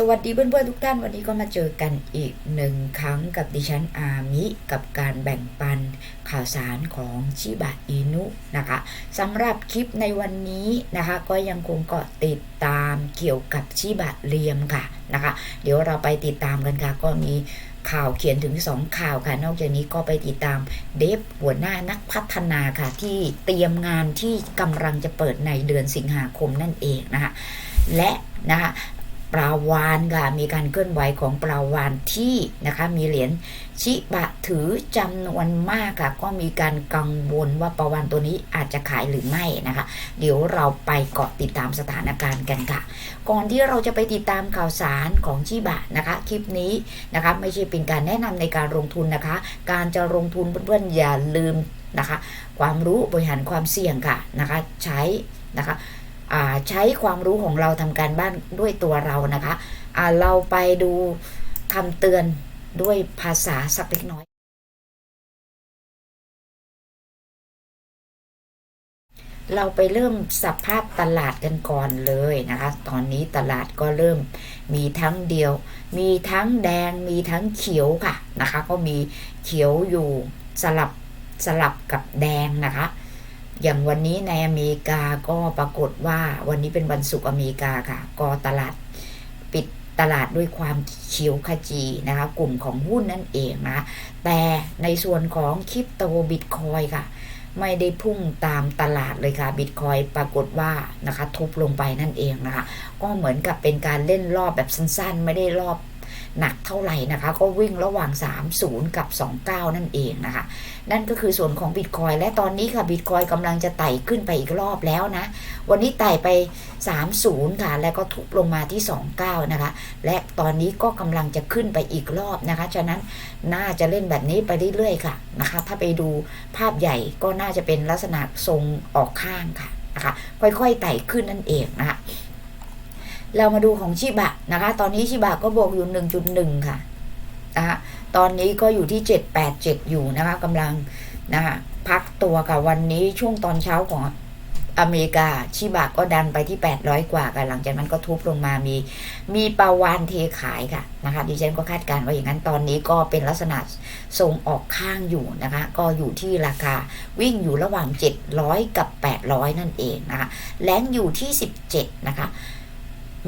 สวัสดีเพื่อนๆทุกท่านวันนี้ก็มาเจอกันอีกหนึ่งครั้งกับดิฉันอามิกับการแบ่งปันข่าวสารของชิบะอินุนะคะสำหรับคลิปในวันนี้นะคะ ก็ยังคงเกาะติดตามเกี่ยวกับชิบะเรียมค่ะนะคะ เดี๋ยวเราไปติดตามกันค่ะก็มีข่าวเขียนถึง 2 ข่าวค่ะ นอกจากนี้ก็ไปติดตามเดฟหัวหน้านักพัฒนาค่ะ ที่เตรียมงานที่กำลังจะเปิดในเดือนสิงหาคมนั่นเองนะคะและนะคะ ปลาวานค่ะมีการเคลื่อนไหวของปลาวานที่นะคะมีเหรียญชิบะถือจำนวนมากค่ะก็มีการกังวลว่าปลาวานตัวนี้อาจจะขายหรือไม่นะคะ เดี๋ยวเราไปเกาะติดตามสถานการณ์กันค่ะ ก่อนที่เราจะไปติดตามข่าวสารของชิบะนะคะ คลิปนี้นะคะไม่ใช่เป็นการแนะนำในการลงทุนนะคะ การจะลงทุนเพื่อนๆอย่าลืมนะคะ ความรู้บริหารความเสี่ยงค่ะนะคะ ใช้นะคะ ใช้ความรู้ของเราทำการบ้านด้วยตัวเรานะคะเราไปดูคำเตือนด้วยภาษาสักเล็กน้อย เราไปเริ่มสภาพตลาดกันก่อนเลยนะคะ ตอนนี้ตลาดก็เริ่มมีทั้งเดียว มีทั้งแดงมีทั้งเขียวค่ะนะคะ ก็มีเขียวอยู่สลับสลับกับแดงนะคะ อย่างวันนี้ในอเมริกาก็ปรากฏว่าวันนี้เป็นวันศุกร์อเมริกาค่ะ ก็ตลาดปิดตลาดด้วยความเขียวขจีนะคะ กลุ่มของหุ้นนั่นเองนะ แต่ในส่วนของคริปโตบิตคอยค่ะ ไม่ได้พุ่งตามตลาดเลยค่ะบิตคอยปรากฏว่านะคะทุบลงไปนั่นเองนะคะ ก็เหมือนกับเป็นการเล่นรอบแบบสั้นๆ ไม่ได้รอบ หนักเท่าไหร่นะคะ ก็วิ่งระหว่าง 30 กับ 29 นั่นเองนะคะ นั่นก็คือส่วนของบิตคอยและตอนนี้ค่ะบิตคอยกำลังจะไต่ขึ้นไปอีกรอบแล้วนะ วันนี้ไต่ไป 30 ค่ะ แล้วก็ทุบลงมาที่ 29 นะคะ และตอนนี้ก็กำลังจะขึ้นไปอีกรอบนะคะ ฉะนั้นน่าจะเล่นแบบนี้ไปเรื่อยๆค่ะนะคะ ถ้าไปดูภาพใหญ่ก็น่าจะเป็นลักษณะทรงออกข้างค่ะนะคะ ค่อยๆไต่ขึ้นนั่นเองนะคะ เรามาดูของชิบะนะคะ ตอนนี้ชิบะก็บวกอยู่ 1.1 ค่ะนะคะตอนนี้ก็อยู่ที่ 787 อยู่นะคะกำลังนะคะพักตัวค่ะวันนี้ช่วงตอนเช้าของอเมริกาชิบะก็ดันไปที่ 800 กว่าค่ะหลังจากนั้นก็ทุบลงมามี มีปาวานเทขายค่ะนะคะดิฉันก็คาดการณ์ว่าอย่างนั้นตอนนี้ก็เป็นลักษณะทรงออกข้างอยู่นะคะ ก็อยู่ที่ราคาวิ่งอยู่ระหว่าง 700 กับ 800 นั่นเองนะคะแลงอยู่ที่ 17 นะคะ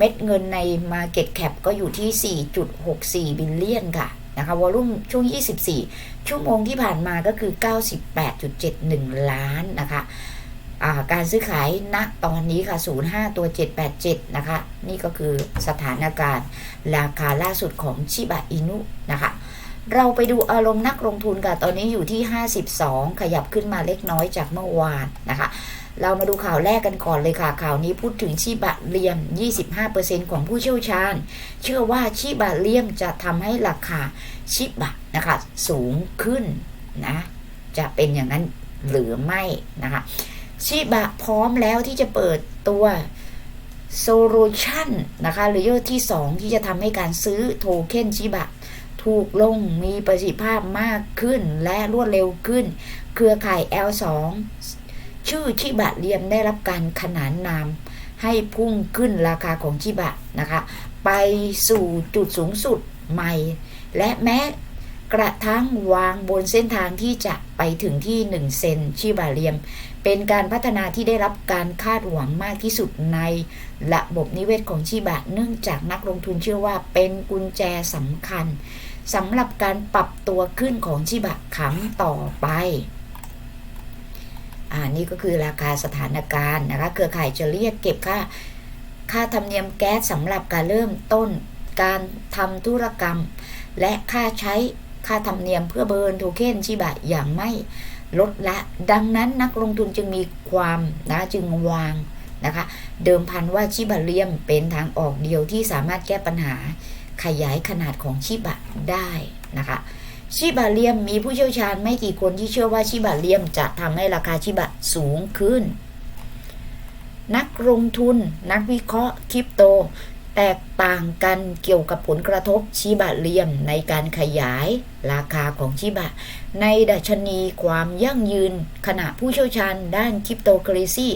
เม็ดเงินใน Market Cap ก็อยู่ที่ 4.64 บิลเลียนค่ะนะคะวอลุ่มช่วง 24 ชั่วโมงที่ผ่านมาก็คือ 98.71 ล้านนะคะการซื้อขายณตอนนี้ค่ะ 05 ตัว 787 นะคะ นี่ก็คือสถานการณ์ ราคาล่าสุดของชิบะอินุนะคะ เราไปดูอารมณ์นักลงทุนค่ะ ตอนนี้อยู่ที่ 52 ขยับขึ้นมาเล็กน้อยจากเมื่อวานนะคะ เรามาดูข่าวแรกกันก่อนเลยค่ะ ข่าวนี้พูดถึงชิบะเลียม 25%ของผู้เชี่ยวชาญ เชื่อว่าชิบะเลียมจะทำให้ราคาชิบะนะคะสูงขึ้นนะจะเป็นอย่างนั้นหรือไม่นะคะชิบะพร้อมแล้วที่จะเปิดตัวโซลูชันนะคะหรือที่ 2 ที่จะทำให้การซื้อโทเค็นชิบะ ถูกลงมีประสิทธิภาพมากขึ้นและรวดเร็วขึ้น เครือข่าย L2 ชื่อชิบะเรียมได้รับการขนานนามให้พุ่งขึ้นราคาของชิบะนะคะ ไปสู่จุดสูงสุดใหม่ และแม้กระทั่งวางบนเส้นทางที่จะไปถึงที่ 1 เซนชิบะเรียม เป็นการพัฒนาที่ได้รับการคาดหวังมากที่สุดในระบบนิเวศของชิบะ เนื่องจากนักลงทุนเชื่อว่าเป็นกุญแจสำคัญสำหรับการปรับตัวขึ้นของชิบะครั้งต่อไป อ่านี่ก็คือราคาสถานการณ์นะคะ เครือข่ายจะเรียกเก็บค่า ค่าธรรมเนียมแก๊สสำหรับการเริ่มต้น การทำธุรกรรม และค่าใช้ค่าธรรมเนียมเพื่อเบิร์นโทเค็นชิบะอย่างไม่ลดละ ดังนั้นนักลงทุนจึงมีความนะจึงวางนะคะ เดิมพันว่าชิบะเลียมเป็นทางออกเดียวที่สามารถแก้ปัญหาขยายขนาดของชิบะได้นะคะ ชิบะเลียมมีผู้เชี่ยวชาญไม่กี่คนที่เชื่อว่าชิบะเลียมจะทำให้ราคาชิบะสูงขึ้น นักลงทุน นักวิเคราะห์คริปโต แตกต่างกันเกี่ยวกับผลกระทบชิบะเลียมในการขยายราคาของชิบะ ในดัชนีความยั่งยืนขณะผู้เชี่ยวชาญด้านคริปโตเคอเรซี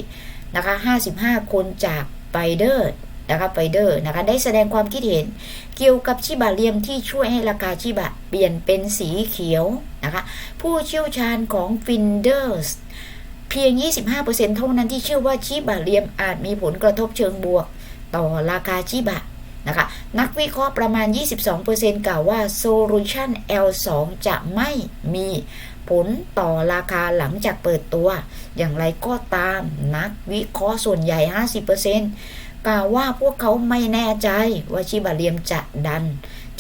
นะคะ 55 คนจากไบเดอร์ นะคะไฟเดอร์นะคะได้แสดงความคิดเห็นเกี่ยวกับชิบะเลียมที่ช่วยให้ราคาชิบะเปลี่ยนเป็นสีเขียวนะคะผู้เชี่ยวชาญของฟินเดอร์สเพียง 25%เท่านั้นที่เชื่อว่าชิบะเลียมอาจมีผลกระทบเชิงบวก ต่อราคาชิบะนะคะนักวิเคราะห์ประมาณ 22%กล่าวว่า Solution L2 จะไม่มีผลต่อราคาหลังจากเปิดตัว อย่างไรก็ตามนักวิเคราะห์ส่วนใหญ่ 50% กล่าวว่าพวกเขาไม่แน่ใจว่าชิบะเลียมจะดัน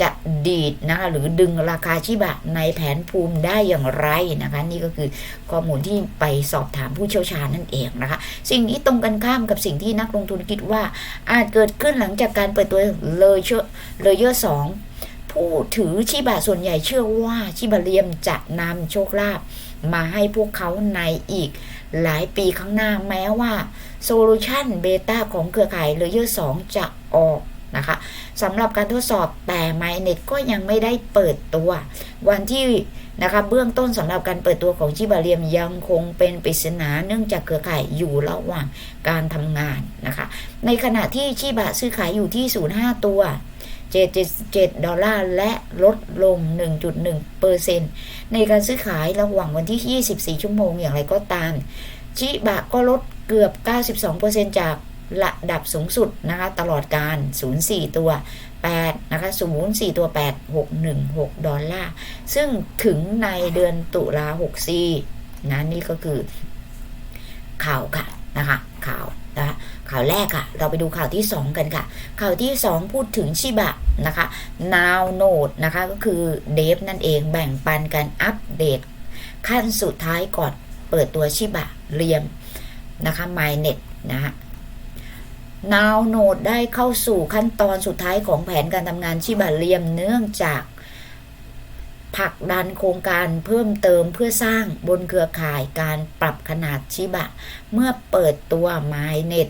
จะดีดนะคะหรือดึงราคาชิบะในแผนภูมิได้อย่างไรนะคะ นี่ก็คือข้อมูลที่ไปสอบถามผู้เชี่ยวชาญนั่นเองนะคะ สิ่งนี้ตรงกันข้ามกับสิ่งที่นักลงทุนคิดว่า อาจเกิดขึ้นหลังจากการเปิดตัวเลยเชอร์เลยเยอร์สองผู้ถือชิบะส่วนใหญ่เชื่อว่าชิบะเลียมจะนำโชคลาภมาให้พวกเขาในอีกหลายปีข้างหน้าแม้ว่า โซลูชันเบต้าของเครือข่ายเลเยอร์2จะออกนะคะสำหรับการทดสอบแต่ MyNet ก็ยังไม่ได้เปิดตัว วันที่นะคะเบื้องต้นสำหรับการเปิดตัวของชิบะเลียมยังคงเป็นปริศนาเนื่องจากเครือข่ายอยู่ระหว่างการทำงานนะคะ ในขณะที่ชิบะซื้อขายอยู่ที่ 05 ตัว 7.7ดอลลาร์ และลดลง 1.1เปอร์เซ็นต์ในการซื้อขายระหว่างวันที่ 24 ชั่วโมงอย่างไรก็ตาม ชิบะก็ลดเกือบ 92%จากระดับสูงสุดนะคะตลอดการ 04 ตัว 8 นะคะ 04 ตัว 8616 ดอลลาร์ ซึ่งถึงในเดือนตุลา64นะนี่ก็คือข่าวค่ะนะคะข่าวนะคะข่าวแรกค่ะ เราไปดูข่าวที่ 2 กันค่ะ ข่าวที่ 2 พูดถึงชิบะนะคะ now node นะคะก็คือเดฟนั่นเองแบ่งปันการอัปเดตขั้นสุดท้ายก่อนเปิดตัวชิบะ เรียมนะคะ MyNet นะฮะ Now Node ได้เข้าสู่ขั้นตอนสุดท้ายของแผนการทำงานชิบะเรียมเนื่องจากผลักดันโครงการเพิ่มเติมเพื่อสร้างบนเครือข่ายการปรับขนาดชิบะ เมื่อเปิดตัว MyNet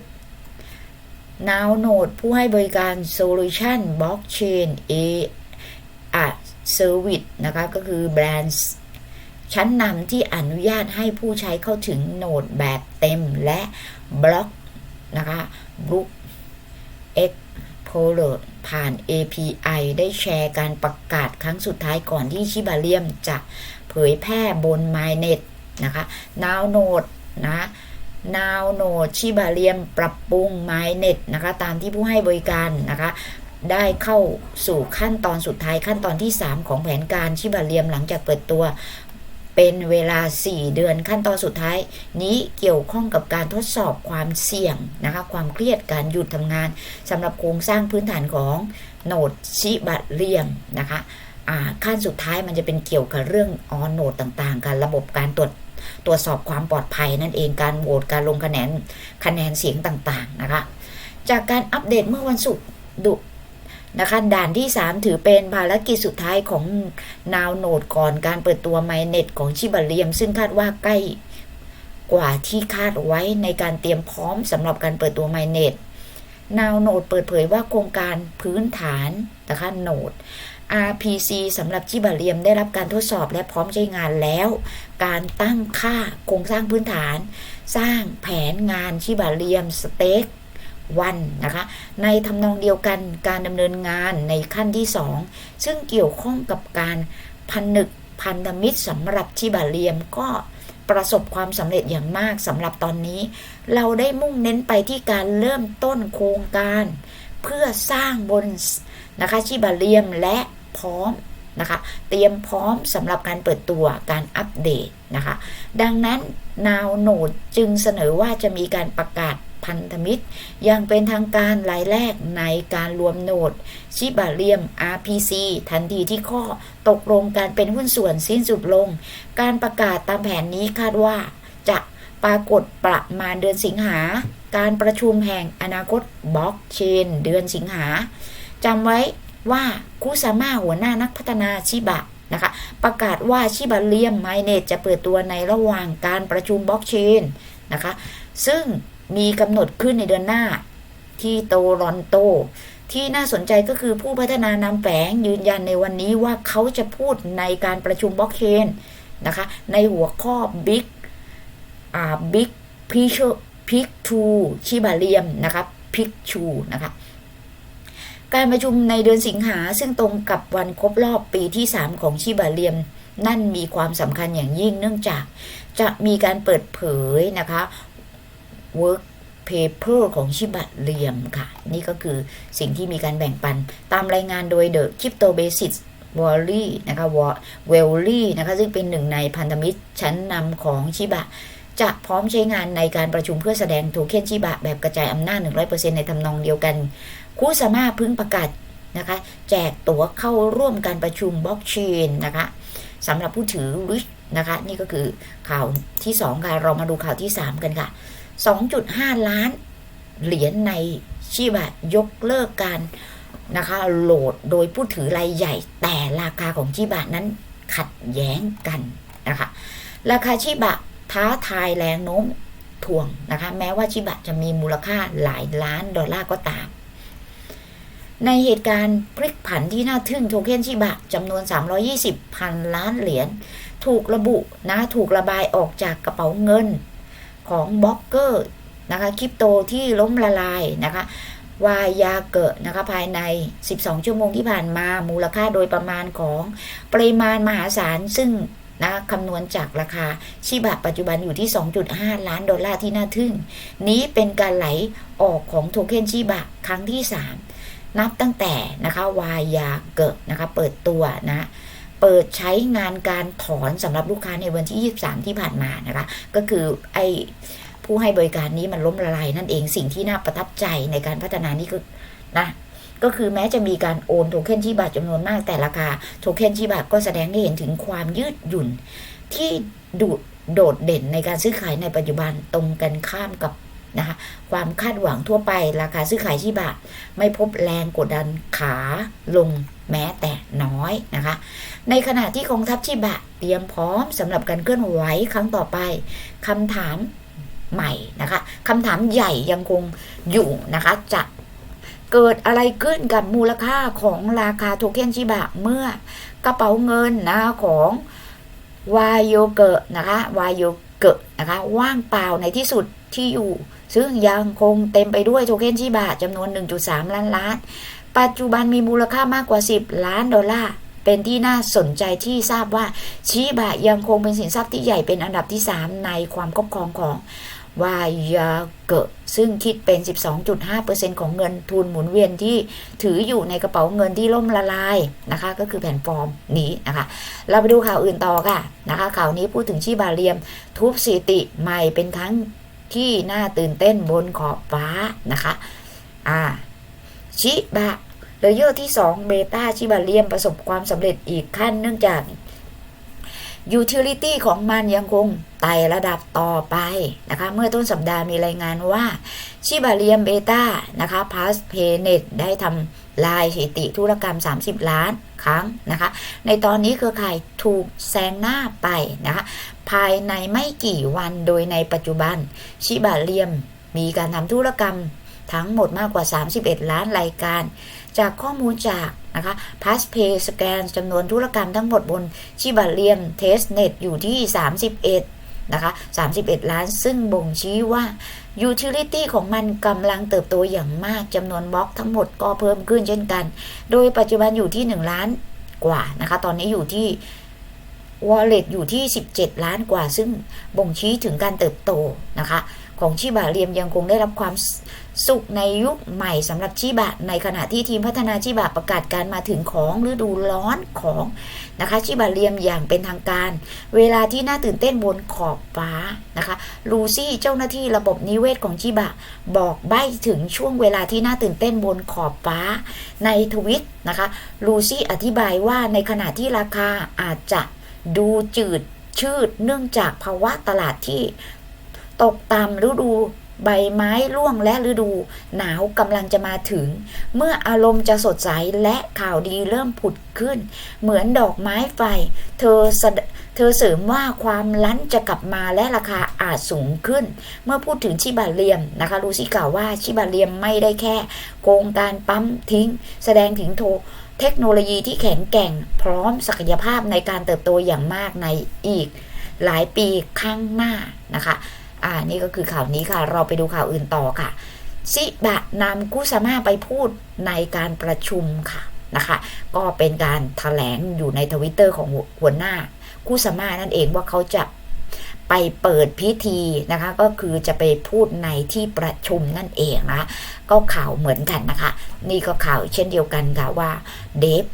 Now Node ผู้ให้บริการ Solution Blockchain A a Service นะคะ ก็คือแบรนด์ ชั้นนำที่อนุญาตให้ผู้ใช้เข้าถึงโนดแบบเต็มและบล็อกนะคะบล็อก Explorer ผ่าน API ได้แชร์การประกาศครั้งสุดท้ายก่อนที่ชิบาเลียมจะเผยแพร่บน MyNet นะคะ Now Node นะ Now Node ชิบาเลียมปรับปรุง MyNet นะคะ ตามที่ผู้ให้บริการนะคะได้เข้าสู่ขั้นตอนสุดท้ายขั้นตอนที่ 3 ของแผนการชิบาเลียมหลังจากเปิดตัว เป็นเวลา 4 เดือนขั้นตอนสุดท้าย นี้เกี่ยวข้องกับการทดสอบความเสี่ยงนะคะความเครียดการหยุดทำงานสำหรับโครงสร้างพื้นฐานของโนดชิบะเรียมนะคะขั้นสุดท้ายมันจะเป็นเกี่ยวกับเรื่องออนโนดต่างๆ การระบบการตรวจตรวจสอบความปลอดภัยนั่นเองการโหวตการลงคะแนนคะแนนเสียงต่างๆนะคะจากการอัปเดตเมื่อวันศุกร์ นะคะด่านที่ 3 ถือเป็นภารกิจสุดท้ายของนาวโนดก่อนการเปิดตัวไมเน็ตของชิบาเลียม ซึ่งคาดว่าใกล้กว่าที่คาดไว้ในการเตรียมพร้อมสำหรับการเปิดตัวไมเน็ตนาวโนดเปิดเผยว่าโครงการพื้นฐานนะคะโนด RPC สำหรับชิบาเลียมได้รับการทดสอบและพร้อมใช้งานแล้ว การตั้งค่าโครงสร้างพื้นฐาน สร้างแผนงานชิบาเลียมสเต็ก วันนะคะ ในทำนองเดียวกันการดำเนินงานในขั้นที่ 2 ซึ่งเกี่ยวข้องกับการพันนึกพันธมิตรสำหรับชิบาเลียมก็ประสบความสำเร็จอย่างมากสำหรับตอนนี้ เราได้มุ่งเน้นไปที่การเริ่มต้นโครงการ เพื่อสร้างบนนะคะชิบาเลียมและพร้อมนะคะเตรียมพร้อมสำหรับการเปิดตัวการอัปเดตนะคะ ดังนั้นนาวโนดจึงเสนอว่าจะมีการประกาศ พันธมิตร อย่างเป็นทางการรายแรกในการรวมโนด ชิบาเลียม RPC ทันทีที่ข้อตกลงการเป็นหุ้นส่วนสิ้นสุดลง การประกาศตามแผนนี้คาดว่า จะปรากฏประมาณเดือนสิงหา การประชุมแห่งอนาคตบล็อกเชน เดือนสิงหาจำไว้ว่าคุซาม่าหัวหน้านักพัฒนาชิบะนะคะประกาศว่าชิบะเลียมไมเนตจะเปิดตัวในระหว่างการประชุมบล็อกเชนนะคะ ซึ่ง มีกำหนดขึ้นในเดือนหน้า ที่โตรอนโต ที่น่าสนใจก็คือผู้พัฒนานำแฝงยืนยันในวันนี้ว่าเขาจะพูดในการประชุมบล็อกเชนนะคะ ในหัวข้อ Big อ่า Big Picture ชิบาเลียมนะคะ Pick to นะคะการประชุมในเดือนสิงหาซึ่งตรงกับวันครบรอบปีที่ 3 ของชิบาเลียม นั่นมีความสำคัญอย่างยิ่งเนื่องจากจะมีการเปิดเผยนะคะ work paper ของชิบะเลียมค่ะ นี่ก็คือสิ่งที่มีการแบ่งปัน ตามรายงานโดย The Crypto Basics w a l l y นะคะวเวลลี่นะคะซึ่งเป็นหนึ่งในพันธมิตรชั้นนำของชิบะ จะพร้อมใช้งานในการประชุมเพื่อแสดงโทเค็นชิบะ แบบกระจายอำนาจ 100%ในทำนองเดียวกันคูสามาพึ่งประกาศนะคะแจกตั๋วเข้าร่วมการประชุมบล็อกเชนนะคะสำหรับผู้ถือริชนะคะ นี่ก็คือข่าวที่ 2 ค่ะ เรามาดูข่าวที่ 3 กันค่ะ 2.5 ล้าน เหรียญในชิบะยกเลิกการนะคะโหลดโดยผู้ถือรายใหญ่ แต่ราคาของชิบะนั้นขัดแย้งกันนะคะราคาชิบะท้าทายแรงโน้มถ่วงนะคะแม้ว่าชิบะจะมีมูลค่าหลายล้านดอลลาร์ก็ตาม ในเหตุการณ์พลิกผันที่น่าทึ่งโทเค็นชิบะจำนวน 320พันล้านเหรียญถูกระบุนะถูกระบายออกจากกระเป๋าเงิน ของบล็อกเกอร์นะคะคริปโตที่ล้มละลายนะคะวายาเกิดนะคะภายใน 12 ชั่วโมงที่ผ่านมามูลค่าโดยประมาณของปริมาณมหาศาลซึ่งนะคำนวณจากราคา ชิบะปัจจุบันอยู่ที่ 2.5 ล้านดอลลาร์ที่น่าทึ่ง นี้เป็นการไหลออกของโทเค็นชิบะครั้งที่ 3 นับตั้งแต่นะคะวายาเกิดนะคะเปิดตัวนะ เปิดใช้งานการถอนสำหรับลูกค้าในวันที่ 23 ที่ผ่านมานะคะ ก็คือไอผู้ให้บริการนี้มันล้มละลายนั่นเองสิ่งที่น่าประทับใจในการพัฒนานี่คือนะก็คือแม้จะมีการโอนโทเค็นที่บาทจำนวนมากแต่ราคาโทเค็นที่บาทก็แสดงให้เห็นถึงความยืดหยุ่นที่ดูโดดเด่นในการซื้อขายในปัจจุบันตรงกันข้ามกับ นะคะความคาดหวังทั่วไปราคาซื้อขายที่บาทไม่พบแรงกดดันขาลงแม้แต่น้อยนะคะ ในขณะที่กองทัพชิบะเตรียมพร้อมสำหรับการเคลื่อนไหวครั้งต่อไปคำถามใหม่นะคะคำถามใหญ่ยังคงอยู่นะคะจะเกิดอะไรขึ้นกับมูลค่าของราคาโทเค็นชิบะเมื่อกระเป๋าเงินนะของวายโยเกะนะคะวายโยเกะนะคะว่างเปล่าในที่สุดที่อยู่ ซึ่งยังคงเต็มไปด้วยโทเค็นชิบะจำนวน 1.3 ล้านล้าน ปัจจุบันมีมูลค่ามากกว่า 10 ล้านดอลลาร์เป็นที่น่าสนใจที่ทราบว่าชิบะยังคงเป็นสินทรัพย์ที่ใหญ่เป็นอันดับที่ 3 ในความครอบครองของวายาเกะซึ่งคิดเป็น 12.5%ของเงินทุนหมุนเวียนที่ถืออยู่ในกระเป๋าเงินที่ล่มละลายนะคะ ก็คือแผ่นฟอร์มนี้นะคะ เราไปดูข่าวอื่นต่อค่ะนะคะ ข่าวนี้พูดถึงชิบาเรียม ทุบสถิติใหม่เป็นครั้ง ที่น่าตื่นเต้นบนขอบฟ้านะคะอ่าชิบะเลเยอร์ที่ 2 เบต้าชิบาเรียมประสบความสำเร็จอีกขั้นเนื่องจากยูทิลิตี้ของมันยังคงไต่ระดับต่อไปนะคะ เมื่อต้นสัปดาห์มีรายงานว่าชิบาเรียมเบต้านะคะพาสเพเนตได้ทำลายสถิติธุรกรรม 30 ล้าน ครั้งนะคะ ในตอนนี้เครือข่ายถูกแซงหน้าไปนะคะ ภายในไม่กี่วันโดยในปัจจุบัน ชิบาเรียมมีการทำธุรกรรมทั้งหมดมากกว่า 31 ล้านรายการ จากข้อมูลจากนะคะ p a s s p a y Scan จำนวนธุรกรรมทั้งหมดบนชิบาเลียม Testnet อยู่ที่ 31 นะคะ 31 ล้านซึ่งบ่งชี้ว่า Utility ของมันกำลังเติบโตอย่างมากจำนวนบล็อกทั้งหมดก็เพิ่มขึ้นเช่นกัน โดยปัจจุบันอยู่ที่ 1 ล้านกว่านะคะ ตอนนี้อยู่ที่ Wallet อยู่ที่ 17 ล้านกว่า ซึ่งบ่งชี้ถึงการเติบโตนะคะ ของชิบะเรียมยังคงได้รับความ สุขในยุคใหม่สำหรับชิบะ ในขณะที่ทีมพัฒนาชิบะประกาศการมาถึงของฤดูร้อนของนะคะชิบะเรียมอย่างเป็นทางการ เวลาที่น่าตื่นเต้นบนขอบฟ้านะคะลูซี่เจ้าหน้าที่ระบบนิเวศของชิบะ บอกใบ้ถึงช่วงเวลาที่น่าตื่นเต้นบนขอบฟ้า ในทวิตนะคะลูซี่อธิบายว่าในขณะที่ราคาอาจจะดูจืดชืดเนื่องจากภาวะตลาดที่ตกต่ำฤดู ใบไม้ร่วงและฤดู หนาวกำลังจะมาถึง เมื่ออารมณ์จะสดใสและข่าวดีเริ่มผุดขึ้น เหมือนดอกไม้ไฟ เธอเธอเสริมว่าความลั้นจะกลับมาและราคาอาจสูงขึ้น เมื่อพูดถึงชิบาเลียมนะคะลูซี่กล่าวว่าชิบาเลียมไม่ได้แค่โกงการปั๊มทิ้ง แสดงถึงโทเทคโนโลยีที่แข็งแกร่ง พร้อมศักยภาพในการเติบโตอย่างมากในอีก หลายปีข้างหน้านะคะ อ่านี่ก็คือข่าวนี้ค่ะ เราไปดูข่าวอื่นต่อค่ะ ซิบะนำกุสมาไปพูดในการประชุมค่ะนะคะ ก็เป็นการถแถลงอยู่ในทวิตเตอร์ของหัวหน้ากุสมานั่นเองว่าเขาจะไปเปิดพิธีนะคะ ก็คือจะไปพูดในที่ประชุมนั่นเองนะคะก็ข่าวเหมือนกันนะคะ นี่ก็ข่าวเช่นเดียวกันค่ะว่าเดฟ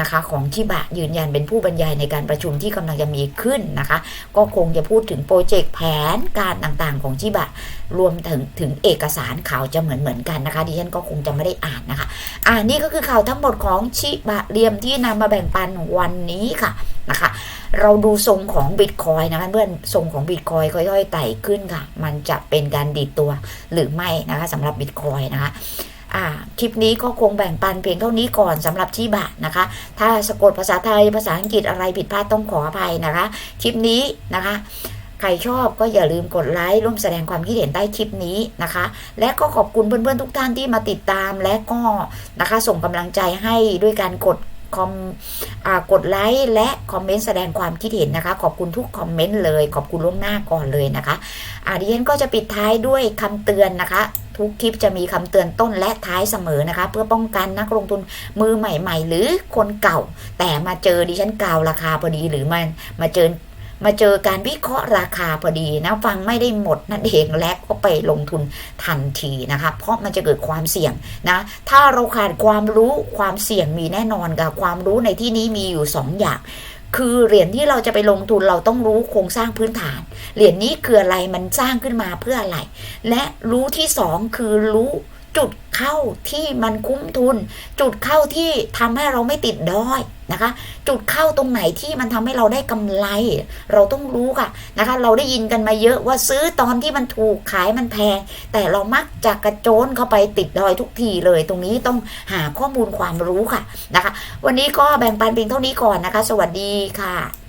นะคะของชิบะยืนยันเป็นผู้บรรยายในการประชุมที่กำลังจะมีขึ้นนะคะ ก็คงจะพูดถึงโปรเจกต์แผนการต่างๆของชิบะรวมถึงถึงเอกสารข่าวจะเหมือนเหมือนกันนะคะดิฉันก็คงจะไม่ได้อ่านนะคะ อ่านี่ก็คือข่าวทั้งหมดของชิบะเรียมที่นำมาแบ่งปันวันนี้ค่ะนะคะเราดูทรงของบิตคอยนะคะเพื่อนทรงของบิตคอยค่อยๆไต่ขึ้นค่ะ มันจะเป็นการดีดตัวหรือไม่นะคะสำหรับบิตคอยนะคะ คลิปนี้ก็คงแบ่งปันเพียงเท่านี้ก่อนสำหรับชีบะนะคะ ถ้าสะกดภาษาไทยภาษาอังกฤษอะไรผิดพลาดต้องขออภัยนะคะ คลิปนี้นะคะใครชอบก็อย่าลืมกดไลค์ร่วมแสดงความคิดเห็นใต้คลิปนี้นะคะ และก็ขอบคุณเพื่อนๆทุกท่านที่มาติดตามและก็นะคะส่งกำลังใจให้ด้วยการกด คอมกดไลค์และคอมเมนต์แสดงความคิดเห็นนะคะ ขอบคุณทุกคอมเมนต์เลย ขอบคุณล่วงหน้าก่อนเลยนะคะอาดิฉันก็จะปิดท้ายด้วยคำเตือนนะคะ ทุกคลิปจะมีคำเตือนต้นและท้ายเสมอนะคะ เพื่อป้องกันนักลงทุนมือใหม่ ๆ หรือคนเก่า แต่มาเจอดิฉันกล่าวราคาพอดีหรือมันมาเจอ มาเจอการวิเคราะห์ราคาพอดีนะฟังไม่ได้หมดนั่นเองและก็ไปลงทุนทันทีนะคะเพราะมันจะเกิดความเสี่ยงนะถ้าเราขาดความรู้ความเสี่ยงมีแน่นอนค่ะความรู้ในที่นี้มีอยู่สองอย่างคือเหรียญที่เราจะไปลงทุนเราต้องรู้โครงสร้างพื้นฐาน เหรียญนี้คืออะไรมันสร้างขึ้นมาเพื่ออะไร และรู้ที่สองคือรู้จุดเข้าที่มันคุ้มทุน จุดเข้าที่ทำให้เราไม่ติดด้อย นะคะ จุดเข้าตรงไหนที่มันทำให้เราได้กำไร เราต้องรู้ค่ะนะคะ เราได้ยินกันมาเยอะว่าซื้อตอนที่มันถูกขายมันแพง แต่เรามักจะกระโจนเข้าไปติดดอยทุกทีเลย ตรงนี้ต้องหาข้อมูลความรู้ค่ะนะคะ วันนี้ก็แบ่งปันเพียงเท่านี้ก่อนนะคะ สวัสดีค่ะ